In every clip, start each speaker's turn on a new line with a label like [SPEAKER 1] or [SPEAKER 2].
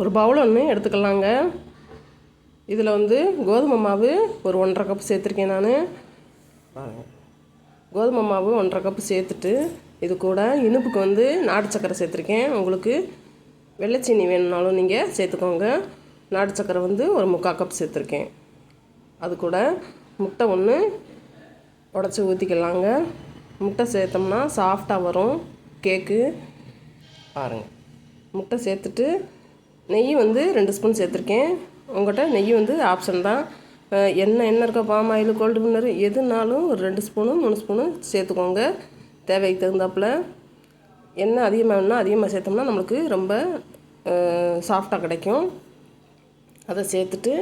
[SPEAKER 1] ஒரு பவுல் ஒன்று எடுத்துக்கலாங்க. இதில் வந்து கோதுமை மாவு ஒரு ஒன்றரை கப் சேர்த்துருக்கேன் நான். கோதுமை மாவு ஒன்றரை கப்பு சேர்த்துட்டு இது கூட இனிப்புக்கு வந்து நாட்டு சக்கரை சேர்த்துருக்கேன். உங்களுக்கு வெள்ளைச்சீனி வேணும்னாலும் நீங்கள் சேர்த்துக்கோங்க. நாட்டு சக்கரை வந்து ஒரு முக்கால் கப் சேர்த்துருக்கேன். அது கூட முட்டை ஒன்று உடச்சி ஊற்றிக்கலாங்க முட்டை சேர்த்தோம்னா சாஃப்டாக வரும். கேக்கு பாருங்கள் முட்டை சேர்த்துட்டு நெய் வந்து ரெண்டு ஸ்பூன் சேர்த்துருக்கேன். உங்கள்கிட்ட நெய் வந்து ஆப்ஷன் தான். என்ன எண்ணெய் எண்ணெய் இருக்க பாம் ஆயில் கோல்டு வின்னர் எதுனாலும் ஒரு ரெண்டு ஸ்பூனும் மூணு ஸ்பூனும் சேர்த்துக்கோங்க. தேவைக்கு தகுந்தாப்புல. எண்ணெய் அதிகமாக வேணும்னா அதிகமாக சேர்த்தோம்னா நம்மளுக்கு ரொம்ப சாஃப்டாக கிடைக்கும். அதை சேர்த்துட்டு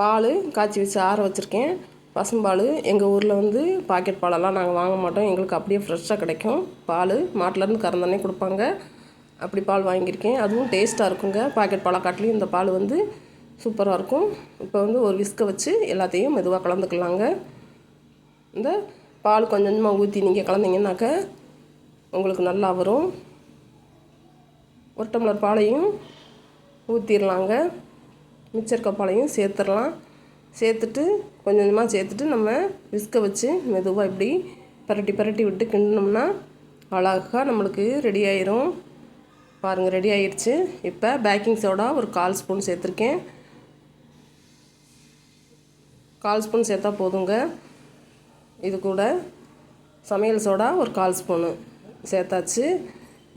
[SPEAKER 1] பால் காய்ச்சி வச்சு ஆற வச்சுருக்கேன். பசும்பால் எங்கள் ஊரில் வந்து பாக்கெட் பாலெல்லாம் நாங்கள் வாங்க மாட்டோம். எங்களுக்கு அப்படியே ஃப்ரெஷ்ஷாக கிடைக்கும். பால் மாட்டிலேருந்து கறந்தனே கொடுப்பாங்க. அப்படி பால் வாங்கியிருக்கேன். அதுவும் டேஸ்ட்டாக இருக்குங்க. பாக்கெட் பாலை காட்டிலையும் இந்த பால் வந்து சூப்பராக இருக்கும். இப்போ வந்து ஒரு விஸ்கை வச்சு எல்லாத்தையும் மெதுவாக கலந்துக்கலாங்க. இந்த பால் கொஞ்சம் கொஞ்சமாக ஊற்றி நீங்கள் கலந்தீங்கன்னாக்க உங்களுக்கு நல்லா வரும். ஒரு டம்ளர் பாலையும் ஊற்றிடலாங்க மிச்சர் கப்பாலையும் பாலையும் சேர்த்துடலாம் சேர்த்துட்டு கொஞ்சம் கொஞ்சமாக சேர்த்துட்டு நம்ம விஸ்கை வச்சு மெதுவாக இப்படி பரட்டி பரட்டி விட்டு கிண்டினோம்னா அழகாக நம்மளுக்கு ரெடி ஆயிரும். பாருங்கள் ரெடி ஆயிடுச்சு இப்போ பேக்கிங் சோடா ஒரு கால் ஸ்பூன் சேர்த்துருக்கேன். கால் ஸ்பூன் சேர்த்தா போதுங்க. இது கூட சமையல் சோடா ஒரு கால் ஸ்பூனு சேர்த்தாச்சு.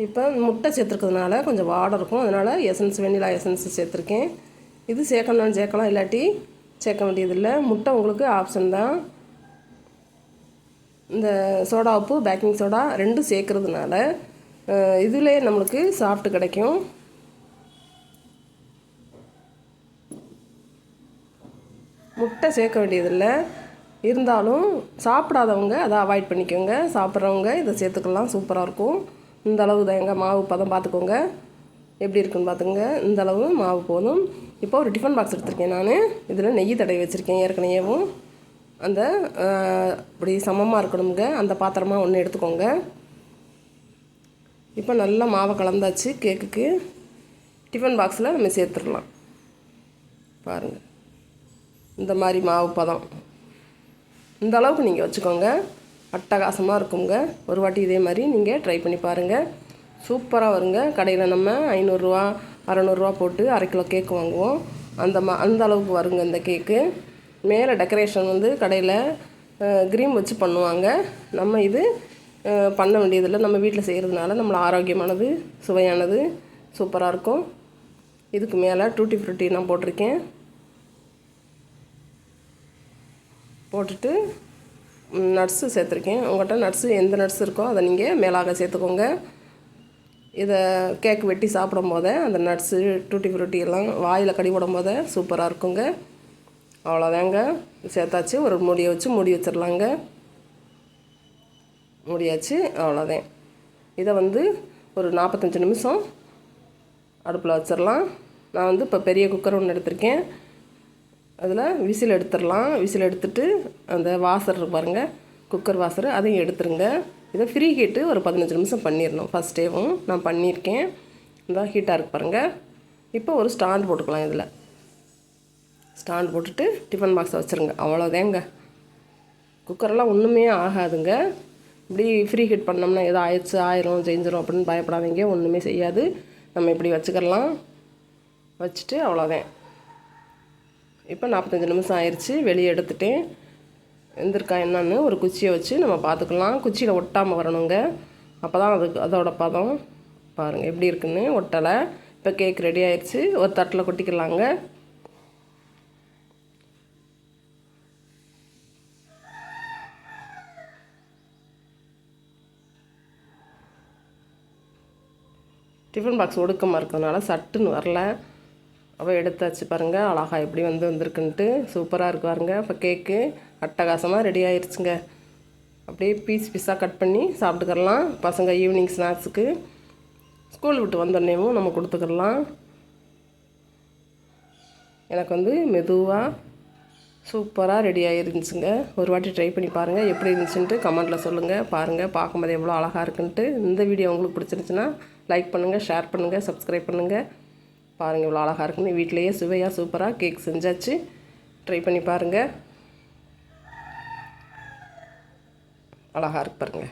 [SPEAKER 1] இப்போ முட்டை சேர்த்துருக்கிறதுனால கொஞ்சம் வாடை இருக்கும். அதனால் எசன்ஸ் வெண்ணிலா எசன்ஸ் சேர்த்துருக்கேன். இது சேர்க்கணும்னு சேர்க்கலாம் இல்லாட்டி சேர்க்க வேண்டியதில்லை. முட்டை உங்களுக்கு ஆப்ஷன் தான். இந்த சோடா உப்பு பேக்கிங் சோடா ரெண்டும் சேர்க்கறதுனால இதிலே நம்மளுக்கு சாப்பிட்டு கிடைக்கும். முட்டை சேர்க்க வேண்டியதில்லை. இருந்தாலும் சாப்பிடாதவங்க அதை அவாய்ட் பண்ணிக்கோங்க. சாப்பிட்றவங்க இதை சேர்த்துக்கலாம். சூப்பராக இருக்கும். இந்த அளவு தான் எங்கள் மாவு பதம் பார்த்துக்கோங்க. எப்படி இருக்குன்னு பார்த்துங்க இந்த அளவு மாவு போதும். இப்போ ஒரு டிஃபன் பாக்ஸ் எடுத்திருக்கேன் நான். இதில் நெய் தடவி வச்சுருக்கேன். ஏற்கனவேவும் அந்த அப்படி இப்படி சமமாக இருக்கணுங்க அந்த பாத்திரமாக ஒன்று எடுத்துக்கோங்க. இப்போ நல்லா மாவை கலந்தாச்சு கேக்குக்கு. டிஃபன் பாக்ஸில் நம்ம சேர்த்துடலாம். பாருங்கள் இந்த மாதிரி மாவு பதம். இந்த அளவுக்கு நீங்கள் வச்சுக்கோங்க. அட்டகாசமாக இருக்குங்க. ஒரு வாட்டி இதே மாதிரி நீங்கள் ட்ரை பண்ணி பாருங்கள் சூப்பராக வருங்க. கடையில் நம்ம ஐநூறுரூவா அறநூறுவா போட்டு அரை கிலோ கேக் வாங்குவோம். அந்த மா அந்த அளவுக்கு வருங்க இந்த கேக்கு மேலே டெக்கரேஷன் வந்து கடையில் க்ரீம் வச்சு பண்ணுவாங்க. நம்ம இது பண்ண வேண்டியதில்லை. நம்ம வீட்டில் செய்கிறதுனால நம்மள ஆரோக்கியமானது சுவையானது சூப்பராக இருக்கும். இதுக்கு மேலே டூட்டி ஃப்ரூட்டி நான் போட்டிருக்கேன். போட்டுட்டு நட்ஸு சேர்த்துருக்கேன். உங்கள்கிட்ட நட்ஸு எந்த நட்ஸ் இருக்கோ அதை நீங்கள் மேலாக சேர்த்துக்கோங்க. இதை கேக் வெட்டி சாப்பிடும் போதே அந்த நட்ஸு டூட்டி ஃப்ரூட்டி எல்லாம் வாயில் கடி விடும் போதே சூப்பராக இருக்குங்க. அவ்வளோதாங்க சேர்த்தாச்சு. ஒரு மூடியை வச்சு மூடி வச்சிடலாங்க. மூடியாச்சு அவ்வளோதான். இதை வந்து ஒரு நாற்பத்தஞ்சு நிமிஷம் அடுப்பில் வச்சிடலாம். நான் வந்து இப்போ பெரிய குக்கர் ஒன்று எடுத்திருக்கேன். அதில் விசில் எடுத்துடலாம். விசில் எடுத்துட்டு அந்த வாசர் பாருங்க குக்கர் வாசர் அதையும் எடுத்துருங்க. இதை ஃப்ரீ ஹீட்டு ஒரு பதினஞ்சு நிமிஷம் பண்ணிடணும். ஃபஸ்ட் டேவும் நான் பண்ணியிருக்கேன். இந்த ஹீட்டாக இருக்கு பாருங்கள் இப்போ ஒரு ஸ்டாண்ட் போட்டுக்கலாம் இதில். ஸ்டாண்ட் போட்டுட்டு டிஃபன் பாக்ஸை வச்சுருங்க. அவ்வளோதாங்க. குக்கரெல்லாம் ஒன்றுமே ஆகாதுங்க. இப்படி ஃப்ரீ ஹீட் பண்ணோம்னா ஏதோ ஆயிடுச்சு ஆயிரும் செஞ்சிரும் அப்படின்னு பயப்படாதீங்க ஒன்றுமே செய்யாது. நம்ம இப்படி வச்சுக்கலாம். வச்சுட்டு அவ்வளோதான் இப்போ நாற்பத்தஞ்சு நிமிஷம் ஆயிடுச்சு வெளியே எடுத்துட்டேன். எந்திருக்கா என்னன்னு ஒரு குச்சியை வச்சு நம்ம பார்த்துக்கலாம். குச்சியில் ஒட்டாமல் வரணுங்க. அப்போ தான் அதுக்கு அதோட பதம் பாருங்கள் எப்படி இருக்குன்னு ஒட்டலை. இப்போ கேக் ரெடி ஆயிடுச்சு ஒரு தட்டில் கொட்டிக்கலாங்க. டிஃபன் பாக்ஸ் ஒடுக்கமாக இருக்கிறதுனால சட்டுன்னு வரல. அவள் எடுத்தாச்சு பாருங்கள் அழகா எப்படி வந்து வந்திருக்குன்ட்டு. சூப்பராக இருக்கு பாருங்க. இப்போ கேக்கு அட்டகாசமாக ரெடி ஆயிடுச்சுங்க அப்படியே பீஸ் பீஸாக கட் பண்ணி சாப்பிட்டுக்கரலாம் பசங்க ஈவினிங் ஸ்நாக்ஸுக்கு ஸ்கூல் விட்டு வந்தோடனேவும் நம்ம கொடுத்துக்கிடலாம் எனக்கு வந்து மெதுவாக சூப்பராக ரெடி ஆகிருந்துச்சுங்க ஒரு வாட்டி ட்ரை பண்ணி பாருங்கள் எப்படி இருந்துச்சுன்ட்டு கமெண்ட்டில் சொல்லுங்கள் பாருங்கள் பார்க்கும்போது எவ்வளோ அழகாக இருக்குன்ட்டு. இந்த வீடியோ உங்களுக்கு பிடிச்சிருந்துச்சுன்னா லைக் பண்ணுங்கள் ஷேர் பண்ணுங்கள் சப்ஸ்கிரைப் பண்ணுங்கள் பாருங்கள் இவ்வளோ அழகாக இருக்குன்னு. வீட்டிலையே சுவையாக சூப்பராக கேக் செஞ்சாச்சு. ட்ரை பண்ணி பாருங்கள் அழகாக இருக்கு பாருங்கள்